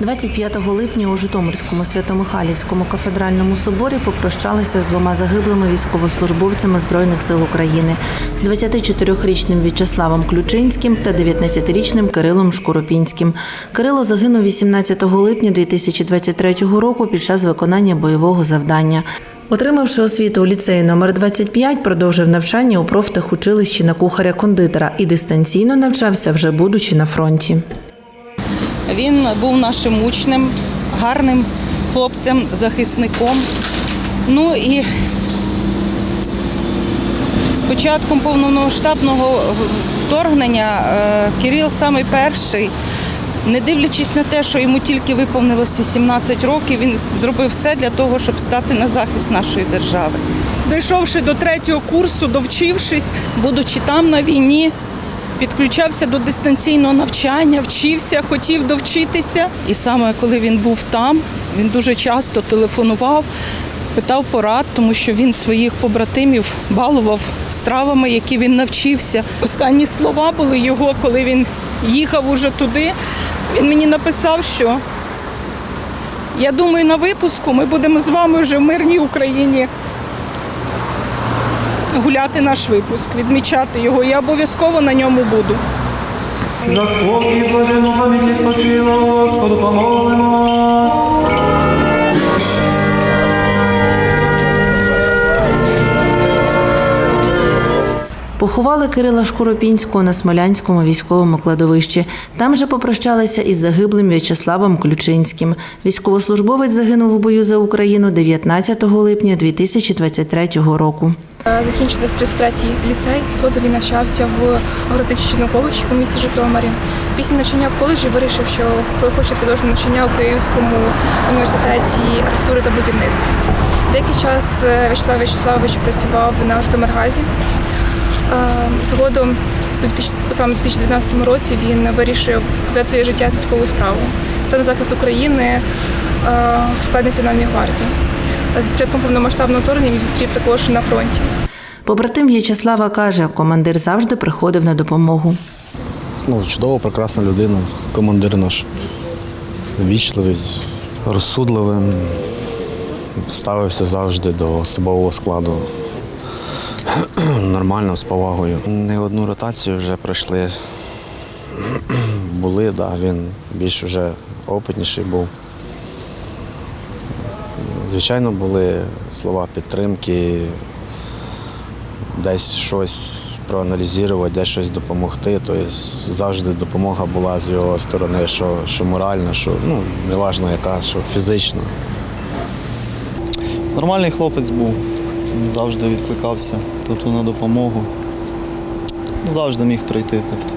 25 липня у Житомирському Свято-Михайлівському кафедральному соборі попрощалися з двома загиблими військовослужбовцями Збройних сил України з 24-річним В'ячеславом Ключинським та 19-річним Кирилом Шкуропінським. Кирило загинув 18 липня 2023 року під час виконання бойового завдання. Отримавши освіту у ліцеї номер 25, продовжив навчання у профтехучилищі на кухаря-кондитера і дистанційно навчався вже будучи на фронті. Він був нашим учнем, гарним хлопцем, захисником. Ну і з початком повномасштабного вторгнення е, Кирил самий перший, не дивлячись на те, що йому тільки виповнилось 18 років, він зробив все для того, щоб стати на захист нашої держави. Дійшовши до третього курсу, довчившись, будучи там на війні, підключався до дистанційного навчання, вчився, хотів довчитися. І саме коли він був там, він дуже часто телефонував, питав порад, тому що він своїх побратимів балував стравами, які він навчився. Останні слова були його, коли він їхав уже туди. Він мені написав, що я думаю, на випуску ми будемо з вами вже в мирній Україні гуляти наш випуск, відмічати його. Я обов'язково на ньому буду. За спокій блажену пам'яті спочила, Господу помолимось. Поховали Кирила Шкуропінського на Смолянському військовому кладовищі. Там же попрощалися із загиблим В'ячеславом Ключинським. Військовослужбовець загинув у бою за Україну 19 липня 2023 року. Е, Закінчив 33-й ліцей. Згодом він навчався в Городичі коледжі у місті Житомирі. Після навчання в коледжі вирішив, що хоче продовжити навчання у Київському університеті архітектури та будівництва. Деякий час е, В'ячеслав В'ячеславович працював на Житомиргазі. Е, Згодом у 2000 саме у 2019 році він вирішив пов'язати своє життя з справою. Це на захист України в складі Національної гвардії. З початком повномасштабного вторгнення він зустрів також на фронті. Побратим В'ячеслава каже, командир завжди приходив на допомогу. Ну, чудова, прекрасна людина, командир наш. Вічливий, розсудливим, ставився завжди до особового складу. Нормально, з повагою. Не одну ротацію вже пройшли. Були, да, він більш вже опитніший був. Звичайно, були слова підтримки, десь щось проаналізувати, десь щось допомогти. Тобто завжди допомога була з його сторони, що, що моральна, що ну, неважно яка, що фізична. Нормальний хлопець був, завжди відкликався тобто, на допомогу. Завжди міг прийти. Тобто,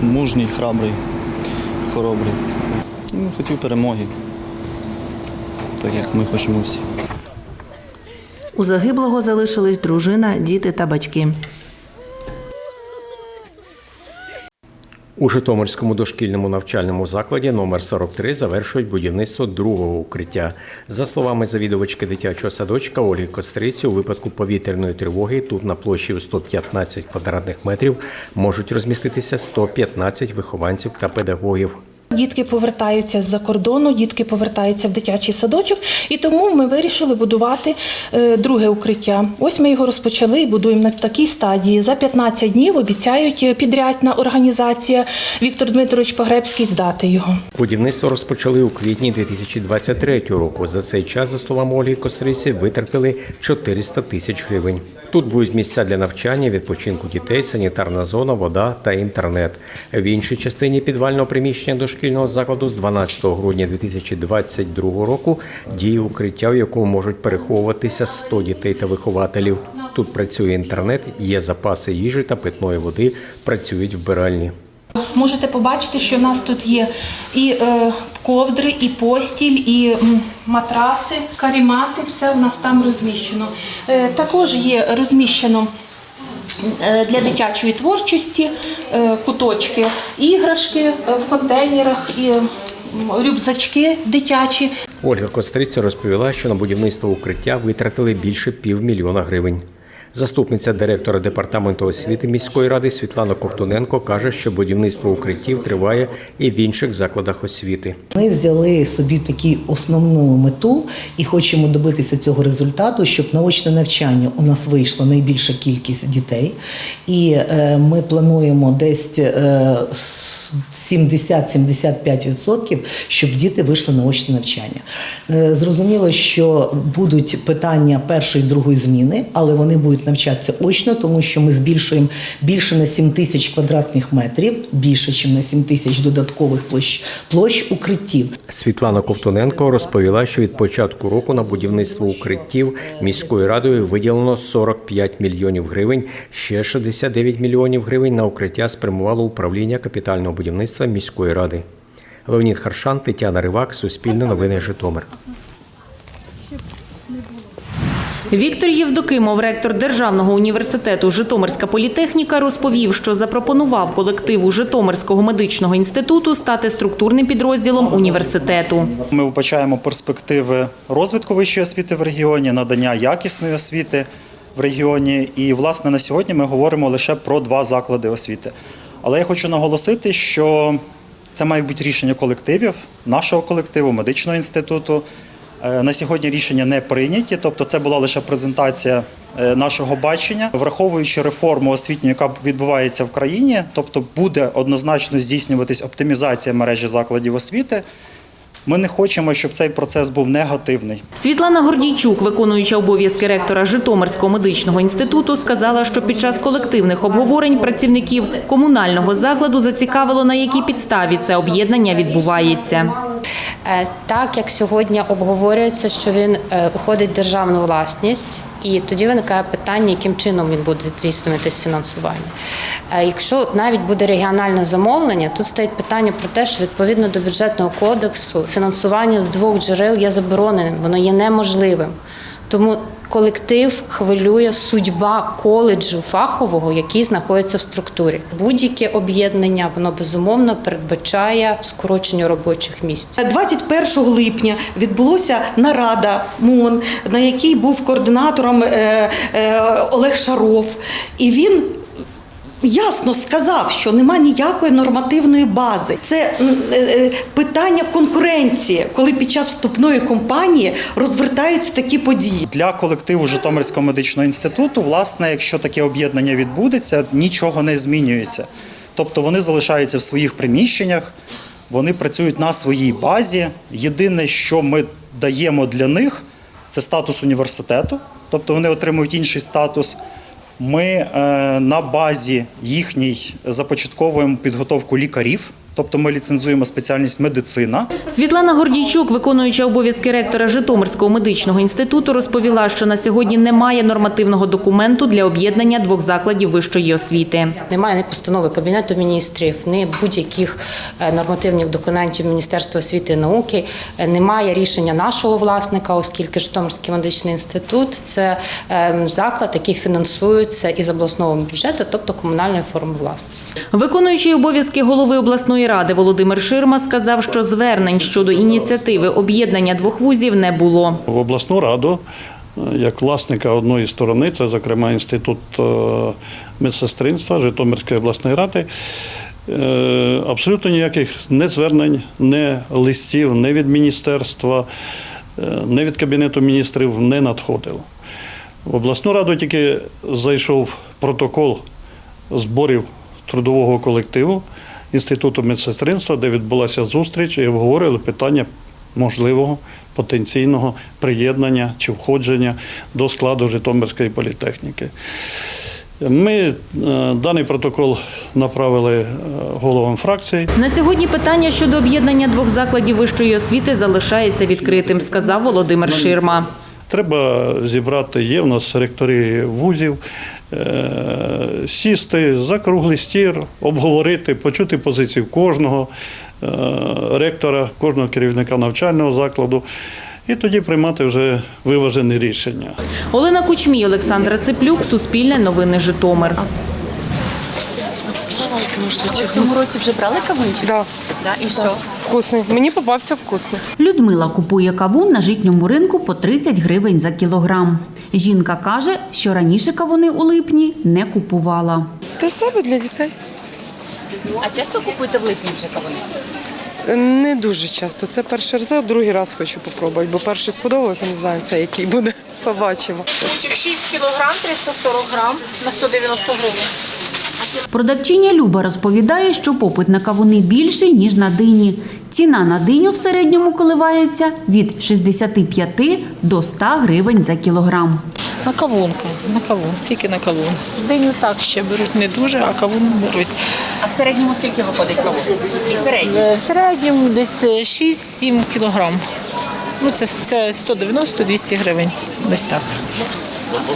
мужній, храбрий, хоробрий. Ну, Хотів перемоги, так як ми хочемо всі. У загиблого залишились дружина, діти та батьки. У Житомирському дошкільному навчальному закладі номер 43 завершують будівництво другого укриття. За словами завідувачки дитячого садочка Ольги Костриці, у випадку повітряної тривоги тут на площі у 115 квадратних метрів можуть розміститися 115 вихованців та педагогів. Дітки повертаються з-за кордону, дітки повертаються в дитячий садочок, і тому ми вирішили будувати е, друге укриття. Ось ми його розпочали і будуємо на такій стадії. За 15 днів обіцяють е, підрядна організація Віктор Дмитрович Погребський здати його. Будівництво розпочали у квітні 2023 року. За цей час, за словами Ольги Костриці, витратили 400 тисяч гривень. Тут будуть місця для навчання, відпочинку дітей, санітарна зона, вода та інтернет. В іншій частині підвального приміщення дошкільного закладу з 12 грудня 2022 року діє укриття, в якому можуть переховуватися 100 дітей та вихователів. Тут працює інтернет, є запаси їжі та питної води, працюють вбиральні. Можете побачити, що в нас тут є і е, ковдри, і постіль, і матраси, карімати, все у нас там розміщено. Е, також є розміщено для дитячої творчості е, куточки, іграшки е, в контейнерах, і рюкзачки дитячі. Ольга Костриця розповіла, що на будівництво укриття витратили більше півмільйона гривень. Заступниця директора департаменту освіти міської ради Світлана Ковтуненко каже, що будівництво укриттів триває і в інших закладах освіти. Ми взяли собі таку основну мету і хочемо добитися цього результату, щоб наочне навчання у нас вийшла найбільша кількість дітей, і е, ми плануємо десь е, 70-75%, щоб діти вийшли на очне навчання. Е, Зрозуміло, що будуть питання першої другої зміни, але вони будуть навчатися очно, тому що ми збільшуємо більше на 7 тисяч квадратних метрів, більше, ніж на 7 тисяч додаткових площ, площ укриттів. Світлана Ковтуненко розповіла, що від початку року на будівництво укриттів міською радою виділено 45 мільйонів гривень. Ще 69 мільйонів гривень на укриття спрямувало управління капітального будівництва міської ради. Леонід Харшан, Тетяна Ривак, Суспільне новини Житомир. Віктор Євдокимов, ректор Державного університету Житомирська політехніка, розповів, що запропонував колективу Житомирського медичного інституту стати структурним підрозділом університету. Ми вбачаємо перспективи розвитку вищої освіти в регіоні, надання якісної освіти в регіоні. І, власне, на сьогодні ми говоримо лише про два заклади освіти. Але я хочу наголосити, що це має бути рішення колективів, нашого колективу, медичного інституту. Е, На сьогодні рішення не прийняті, тобто це була лише презентація е, нашого бачення, враховуючи реформу освітню, яка відбувається в країні, тобто буде однозначно здійснюватись оптимізація мережі закладів освіти. Ми не хочемо, щоб цей процес був негативний. Світлана Гордійчук, виконуюча обов'язки ректора Житомирського медичного інституту, сказала, що під час колективних обговорень працівників комунального закладу зацікавило, на якій підставі це об'єднання відбувається. Е, Так як сьогодні обговорюється, що він входить уходить в державну власність, і тоді виникає питання, яким чином він буде здійснюватись фінансування. Е, Якщо навіть буде регіональне замовлення, тут стоїть питання про те, що відповідно до бюджетного кодексу фінансування з двох джерел є забороненим, воно є неможливим. Тому колектив хвилює судьба коледжу фахового, який знаходиться в структурі. Будь-яке об'єднання воно безумовно передбачає скорочення робочих місць. 21 липня відбулося нарада МОН, на якій був координатором е, е, Олег Шаров, і він. Ясно сказав, що нема ніякої нормативної бази. Це е, е, питання конкуренції, коли під час вступної кампанії розвертаються такі події. Для колективу Житомирського медичного інституту, власне, якщо таке об'єднання відбудеться, нічого не змінюється. Тобто вони залишаються в своїх приміщеннях, вони працюють на своїй базі. Єдине, що ми даємо для них, це статус університету, тобто вони отримують інший статус. Ми е, на базі їхній започатковуємо підготовку лікарів, тобто ми ліцензуємо спеціальність медицина. Світлана Гордійчук, виконуюча обов'язки ректора Житомирського медичного інституту, розповіла, що на сьогодні немає нормативного документу для об'єднання двох закладів вищої освіти. Немає ні постанови Кабінету міністрів, ні будь-яких е, нормативних документів Міністерства освіти і науки. Е, Немає рішення нашого власника, оскільки Житомирський медичний інститут це е, заклад, який фінансується із обласного бюджету, тобто комунальної форми власності. Виконуючий обов'язки голови обласної ради Володимир Ширма сказав, що звернень щодо ініціативи об'єднання двох вузів не було. в обласну раду е, як власника одної сторони, це, зокрема, інститут е, медсестринства Житомирської обласної ради. е, Абсолютно ніяких не звернень, не листів, не від міністерства, не від Кабінету міністрів не надходило. В обласну раду тільки зайшов протокол зборів трудового колективу Інституту медсестринства, де відбулася зустріч і обговорили питання можливого потенційного приєднання чи входження до складу Житомирської політехніки. Ми е, даний протокол направили е, головам фракцій. На сьогодні питання щодо об'єднання двох закладів вищої освіти залишається відкритим, сказав Володимир Ширма. Треба зібрати, є в нас ректори вузів, сісти за круглий стір, обговорити, почути позицію кожного е, ректора, кожного керівника навчального закладу. І тоді приймати вже виважені рішення. Олена Кучмій, Олександра Циплюк, Суспільне новини Житомир. В цьому році вже брали кавунчик? Да. Да? І що? Вкусний. Мені попався вкусний. Людмила купує кавун на житньому ринку по 30 гривень за кілограм. Жінка каже, що раніше кавуни у липні не купувала. Для себе, для дітей. А часто купуєте в липні вже кавуни? Не дуже часто. Це перший раз, а другий раз хочу попробувати, бо перший сподобався, не знаю, це який буде. Побачимо. 6 кілограм, 340 грам на 190 гривень. Продавчиня Люба розповідає, що попит на кавуни більший, ніж на дині. Ціна на диню в середньому коливається від 65 до 100 гривень за кілограм. На кавунки, на кавун, тільки на кавун. Диню так ще беруть не дуже, а кавун беруть. А в середньому скільки виходить кавун? І середній? Е, В середньому десь е, 6-7 кілограм. Ну, це, це 190-200 гривень, десь так.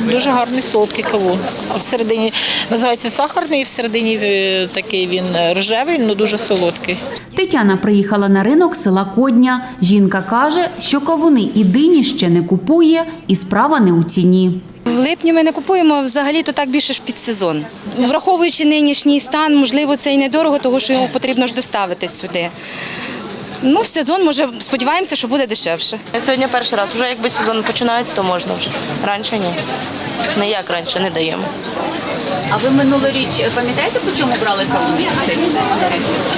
Дуже гарний солодкий кавун. А всередині називається сахарний, і всередині е, такий він е, рожевий, але дуже солодкий. Тетяна приїхала на ринок села Кодня. Жінка каже, що кавуни і дині ще не купує, і справа не у ціні. В липні ми не купуємо взагалі то так більше ж під сезон. Враховуючи нинішній стан, можливо, це і недорого, тому що його потрібно ж доставити сюди. Ну, в сезон, може, сподіваємося, що буде дешевше. Сьогодні перший раз. Вже якби сезон починається, то можна вже. Раніше ні. Ніяк раніше не даємо. А ви минулоріч пам'ятаєте, по чому брали в цей сезон?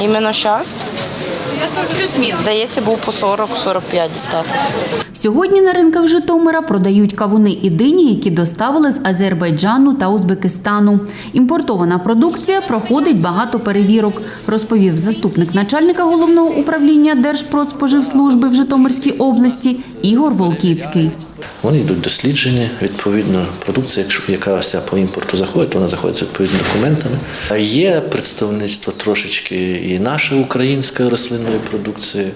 Іменно зараз, Плюс-мінус. здається, був по 40-45 дістати. Сьогодні на ринках Житомира продають кавуни і дині, які доставили з Азербайджану та Узбекистану. Імпортована продукція проходить багато перевірок, розповів заступник начальника головного управління Держпродспоживслужби в Житомирській області Ігор Волківський. Вони йдуть дослідження, відповідно, продукція, яка вся по імпорту заходить, вона заходить з відповідними документами. А Є представництво трошечки і нашої української рослинної продукції.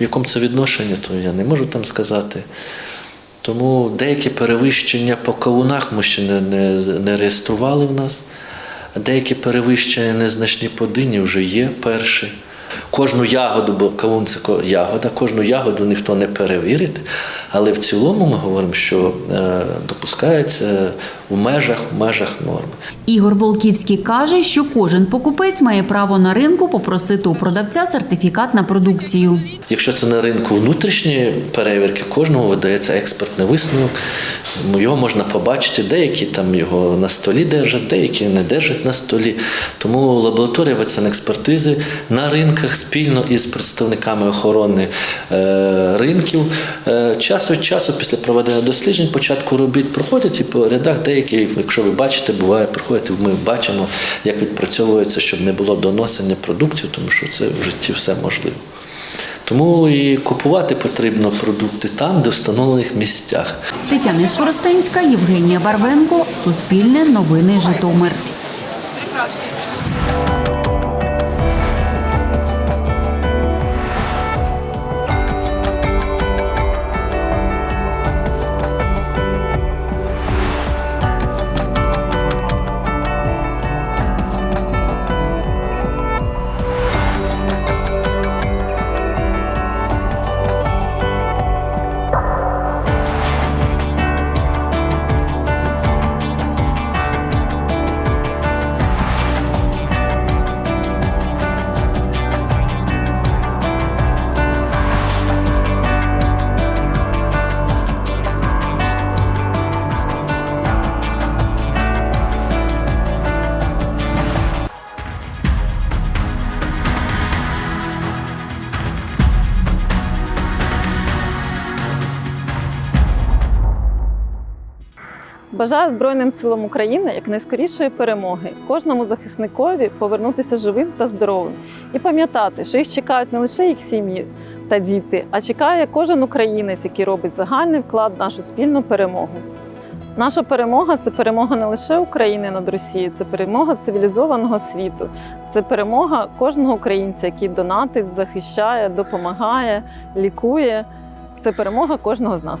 В якому це відношенні, то я не можу там сказати. Тому деякі перевищення по кавунах ми ще не, не, не реєстрували в нас. Деякі перевищення незначні по дині вже є перші. Кожну ягоду, бо кавун це ягода, кожну ягоду ніхто не перевірить. Але в цілому ми говоримо, що е, допускається в межах, в межах норми. Ігор Волківський каже, що кожен покупець має право на ринку попросити у продавця сертифікат на продукцію. Якщо це на ринку внутрішні перевірки, кожному видається експертний висновок. Його можна побачити, деякі там його на столі держать, деякі не держать на столі. Тому лабораторія експертизи на ринках спільно із представниками охорони е, ринків е, час від часу після проведення досліджень, початку робіт проходять і по рядах деякі, якщо ви бачите, буває, приходите, ми бачимо, як відпрацьовується, щоб не було доносення продуктів, тому що це в житті все можливо. Тому і купувати потрібно продукти там, де встановлених місцях. Тетяна Скоростенська, Євгенія Барвенко, Суспільне новини Житомир. Бажаю Збройним силам України якнайскорішої перемоги, кожному захисникові повернутися живим та здоровим і пам'ятати, що їх чекають не лише їх сім'ї та діти, а чекає кожен українець, який робить загальний вклад в нашу спільну перемогу. Наша перемога це перемога не лише України над Росією, це перемога цивілізованого світу, це перемога кожного українця, який донатить, захищає, допомагає, лікує. Це перемога кожного з нас.